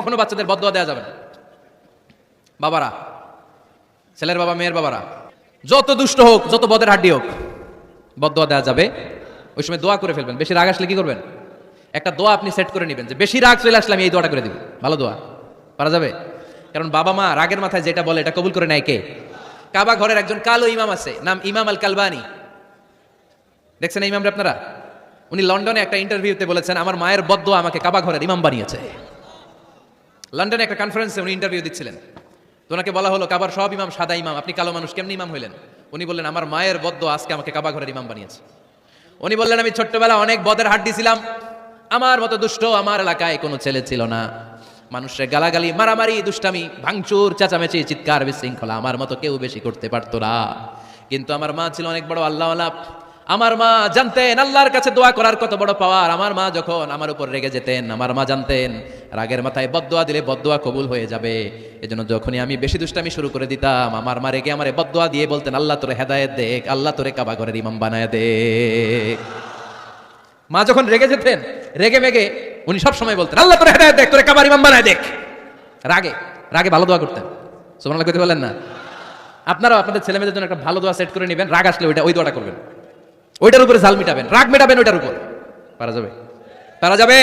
কখনো বাচ্চাদের বদয়া দেওয়া যাবে না। বাবারা, ছেলের বাবা, মেয়ের বাবারা, যত দুষ্ট হোক, যত বদের হাড্ডি হোক বদয়া দেওয়া যাবে। ওই সময় দোয়া করে ফেলবেন। বেশি রাগ আসলে কি করবেন? একটা দোয়া আপনি সেট করে নেবেন যে, বেশি রাগ চলে আসলে আমি এই দোয়াটা করে দিব। ভালো দোয়া। পারা যাবে? কারণ বাবা মা রাগের মাথায় যেটা বলে, এটা কবুল করে নেয় কে? কাবা ঘরের একজন কালো ইমাম আছে, নাম ইমাম আল কালবানি দেখছেন ইমামরা আপনারা? উনি লন্ডনে একটা ইন্টারভিউতে বলেছেন, আমার মায়ের বদ্ধ আমাকে কাবা ঘরের ইমাম বানিয়েছে। লন্ডনে একটা কনফারেন্সে উনি ইন্টারভিউ দিচ্ছিলেন। তো ওনাকে বলা হলো, কাবার সব ইমাম সাদা ইমাম, আপনি কালো মানুষ কেমনি ইমাম হইলেন? উনি বললেন, আমার মায়ের বদ্ধ আজকে আমাকে কাবা ঘরের ইমাম বানিয়েছে। উনি বললেন, আমি ছোট্টবেলা অনেক বদের হাড্ডি ছিলাম। আমার মতো দুষ্ট আমার এলাকায় কোনো ছেলে ছিল না। মানুষের গালাগালি, মারামারি, দুষ্টামি, ভাঙচুর, চেঁচামেচি, চিৎকার, বিশৃঙ্খলা আমার মতো কেউ বেশি করতে পারতো না। কিন্তু আমার মা ছিল অনেক বড় আল্লাহ আমার মা জানতেন, আল্লাহর কাছে দোয়া করার কত বড় পাওয়ার আমার মা যখন আমার উপর রেগে যেতেন, আমার মা জানতেন, রাগের মাথায় বদদোয়া দিলে বদদোয়া কবুল হয়ে যাবে। এজন্য যখনই আমি বেশি দুষ্টামি শুরু করে দিতাম, আমার মা রেগে আমার বদদোয়া দিয়ে বলতেন, আল্লাহ তোরে হেদায়েত দেখ, আল্লাহ তোরে কাবা ঘরের ইমাম বানায় দেখ। মা যখন রেগে যেতেন, রেগে মেগে উনি সব সময় বলতেন, আল্লাহ তোরে হেদায়েত দেখ, তোরে কাবার ইমাম বানায় দেখ। রাগে রাগে ভালো দোয়া করতেন। সুবহানাল্লাহ কইতে বলেন না? আপনারাও আপনাদের ছেলেমেয়েদের জন্য একটা ভালো দোয়া সেট করে নেবেন, রাগ আসলে ওইটা, ওই দোয়াটা করবেন। ওইটার উপরে জাল মিটাবেন রাগ মেটাবেন ওইটার উপর। পারা যাবে? পারা যাবে?